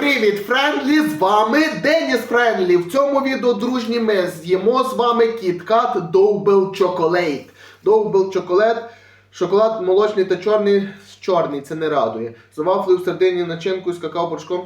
Привіт, Френдлі! З вами Деніс Френдлі. В цьому відео, дружні, ми з'їмо з вами кіткат Double Chocolate. Double Chocolate, шоколад молочний та чорний, чорний, це не радує. З вафлею в середині начинку з какао-порошком,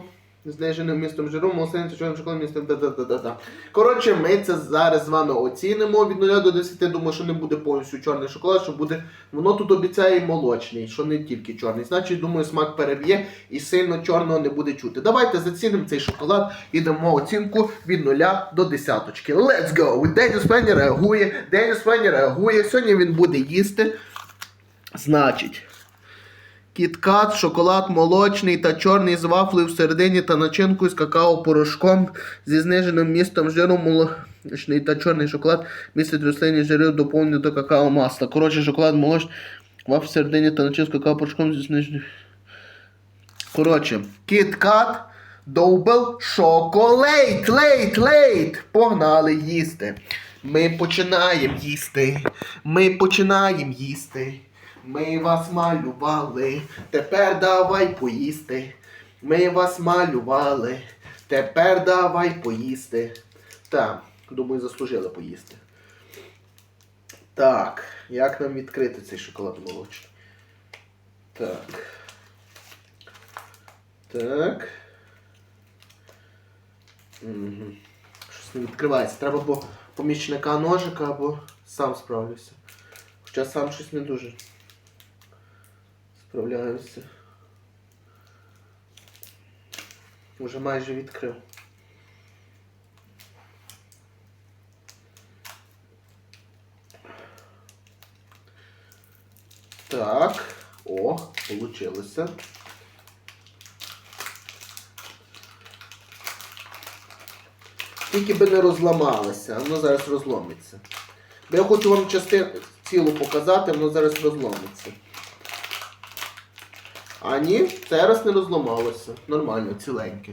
зниженим містом жиру, молочним чорним шоколадом містом да-да-да-да-да. Коротше, ми це зараз з вами оцінимо від 0 до 10. Думаю, що не буде повністю чорний шоколад, що буде. Воно тут обіцяє молочний, що не тільки чорний. Значить, думаю, смак переб'є і сильно чорного не буде чути. Давайте зацінимо цей шоколад і дамо оцінку від 0 до 10. Let's go! Деніс Фенні реагує, Деніс Фенні реагує. Сьогодні він буде їсти. Значить. Кіткат, шоколад молочний та чорний з вафлею всередині та начинкою з какао-порошком зі зниженим містом жиру молочний та чорний шоколад містить рослинні жири доповнені до какао-масла. Коротше, шоколад молочний, вафля всередині та начинка з какао-порошком зі зниженим. Коротше, кіткат, доубл, шоколейт, лейт, лейт. Погнали їсти. Ми починаємо їсти. Ми починаємо їсти. Ми вас малювали, тепер давай поїсти. Ми вас малювали, тепер давай поїсти. Так, думаю, заслужили поїсти. Так, як нам відкрити цей шоколад молочний? Так. Так. Угу. Щось не відкривається. Треба або помічника ножика, або сам справлюся. Хоча сам щось не дуже справляюся. Уже майже відкрив. Так. О, получилося. Тільки би не розламалося, воно зараз розломиться. Бо я хочу вам частину цілу показати, воно зараз розломиться. А ні, це раз не розламалося. Нормально, ціленьке.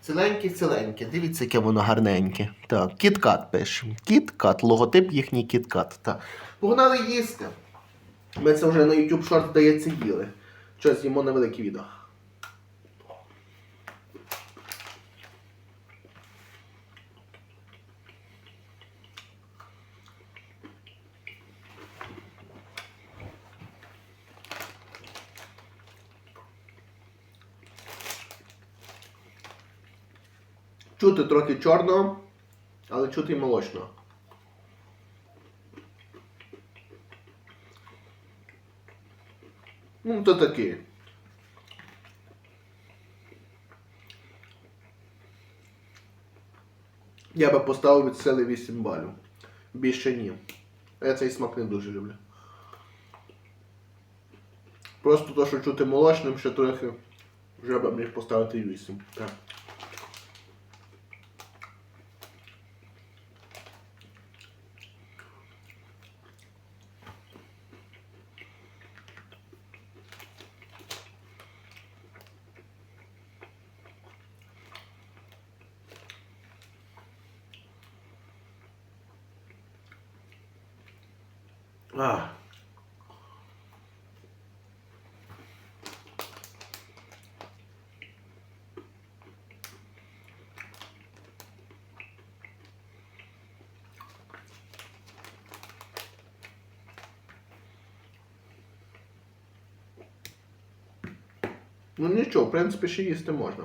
Ціленьке, ціленьке. Дивіться, яке воно гарненьке. Так, кіткат пишемо. Кіткат, логотип їхній кіткат. Так. Погнали їсти. Ми це вже на YouTube Short, здається, їли. Щось їмо на велике відео. Чути трохи чорного, але чути й молочного. Ну, то таке. Я би поставив від сили 8 балів. Більше ні. Я цей смак не дуже люблю. Просто то, що чути молочним, ще трохи вже би міг поставити 8. Так. А. Ну нічого, в принципі, ще їсти можна.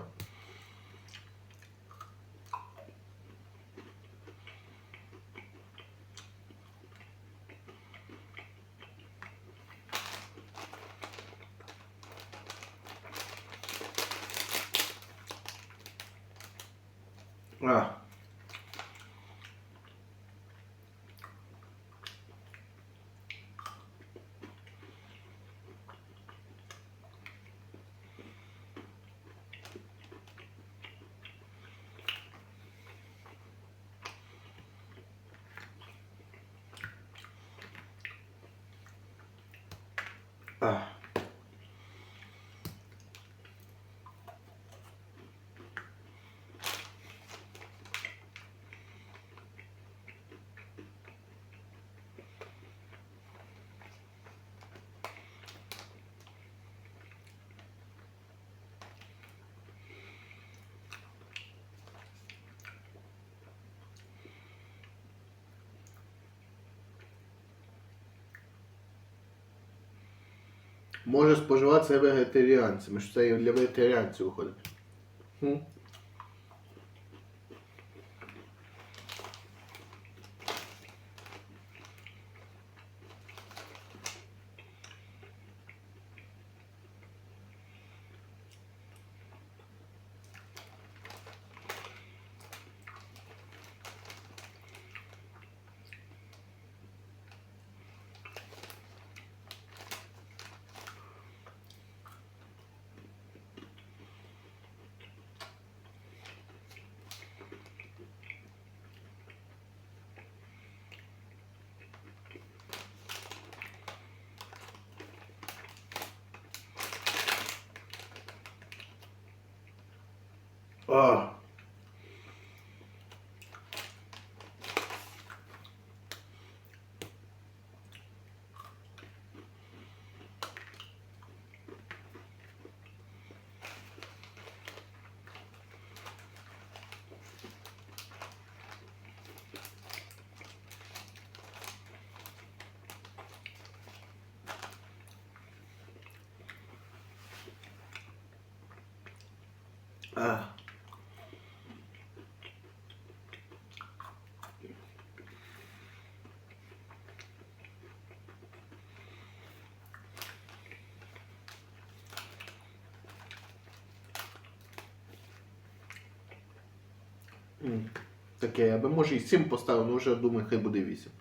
А. може споживатися вегетаріанцями, що це і для вегетаріанців виходить. М. А. Таке, я би може і 7 поставив, але вже думаю, хай буде 8.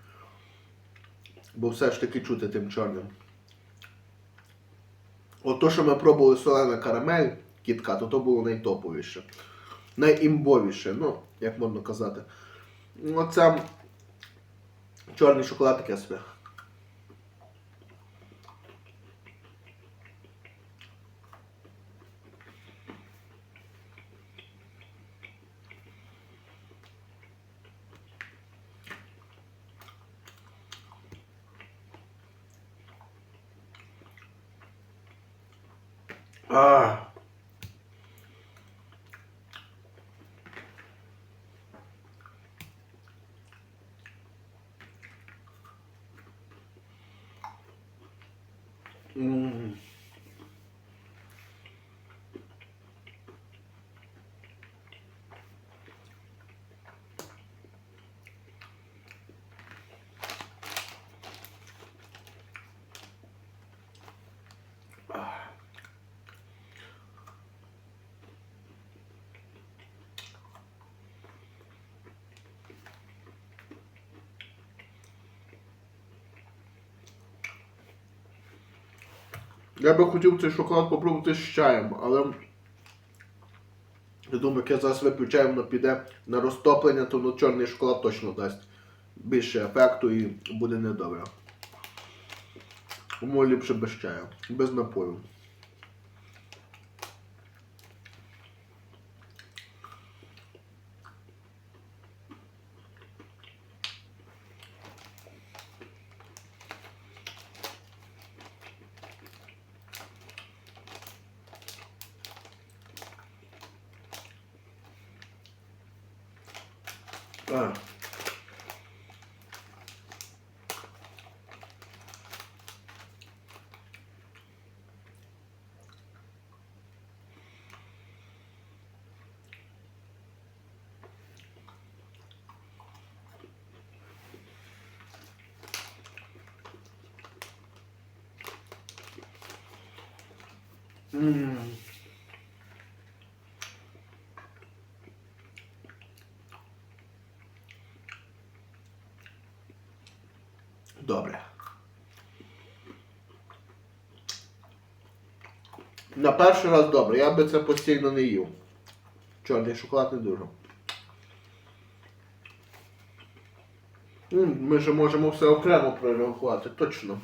Бо все ж таки чути тим чорним. От то, що ми пробували солена карамель, кітка, то то було найтоповіше. Найімбовіше, ну, як можна казати. Оце чорний шоколад таке собі. А. Я би хотів цей шоколад попробувати з чаєм, але я думаю, як я зараз вип'ю чай, воно піде на розтоплення, то ну, чорний шоколад точно дасть більше ефекту і буде недобре. Тому ліпше без чаю, без напою. А. М. Добре. На перший раз добре, я би це постійно не їв. Чорний шоколад не дуже. Ми ж можемо все окремо прорахувати, точно.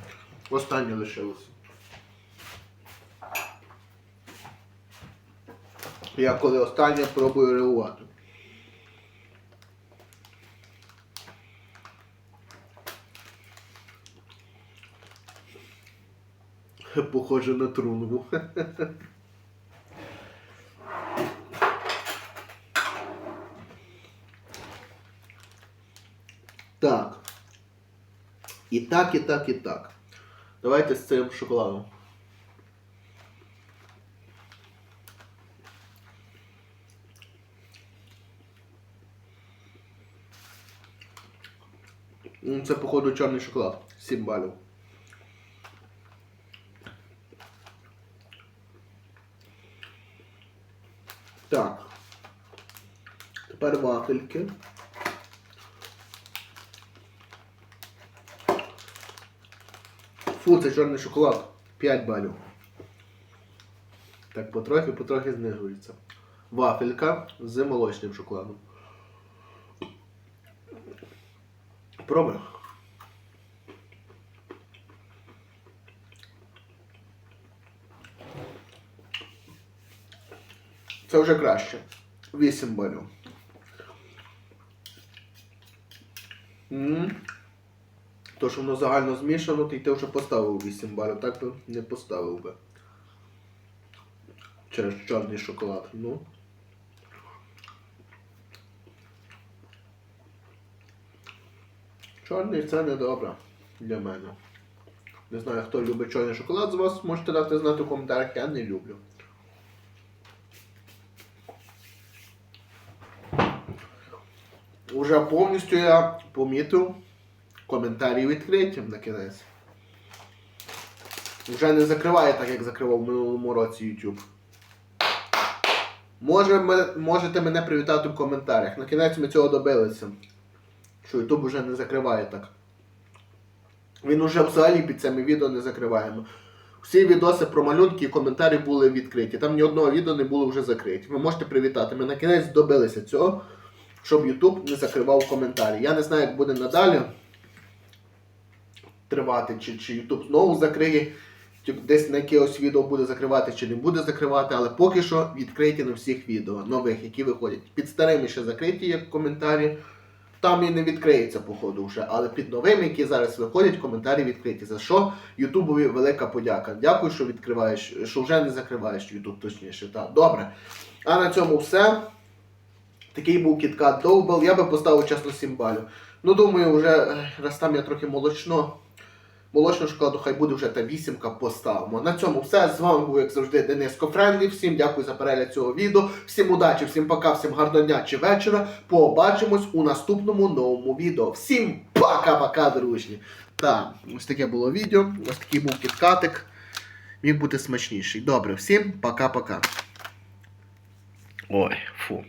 Останнє лишилося. Я коли останнє пробую реагувати. похоже на трунгу. Так. І так, і так, і так. Давайте з цим шоколадом. Це, походу, чорний шоколад. 7 балів. Так. Тепер вафельки. Фу, це чорний шоколад. 5 балів. Так, потрохи, потрохи знижується. Вафелька з молочним шоколадом. Пробуй. Це вже краще. 8 балів. То, що воно загально змішано, то й ти вже поставив 8 балів, так би не поставив би. Через чорний шоколад. Ну. Чорний це не добре для мене. Не знаю, хто любить чорний шоколад з вас, можете дати знати в коментарях, я не люблю. Уже повністю я помітив коментарі відкриті на кінець. Вже не закриває так, як закривав в минулому році YouTube. Може, можете мене привітати в коментарях. На кінець ми цього добилися. Що YouTube вже не закриває так. Він уже взагалі під цими відео не закриваємо. Всі відоси про малюнки і коментарі були відкриті. Там ні одного відео не було вже закриті. Ви можете привітати. Ми на кінець добилися цього, щоб YouTube не закривав коментарі. Я не знаю, як буде надалі тривати, чи, чи YouTube знову закриє, десь на якесь відео буде закривати, чи не буде закривати, але поки що відкриті на всіх відео нових, які виходять. Під старими ще закриті є коментарі. Там і не відкриється, походу, вже, але під новими, які зараз виходять, коментарі відкриті. За що Ютубові велика подяка. Дякую, що відкриваєш, що вже не закриваєш Ютуб, точніше. Так, добре. А на цьому все. Такий був кіткат Довбел. Я би поставив чесно 7 балів. Ну, думаю, вже е, раз там я трохи молочно. Молочну шоколаду хай буде вже та вісімка поставимо. На цьому все. З вами був, як завжди, Денис Кофренлі. Всім дякую за перегляд цього відео. Всім удачі, всім пока, всім гарного дня чи вечора. Побачимось у наступному новому відео. Всім пока-пока, дружні. Так, ось таке було відео. Ось такий був кіткатик. Міг бути смачніший. Добре, всім пока-пока. Ой, фу.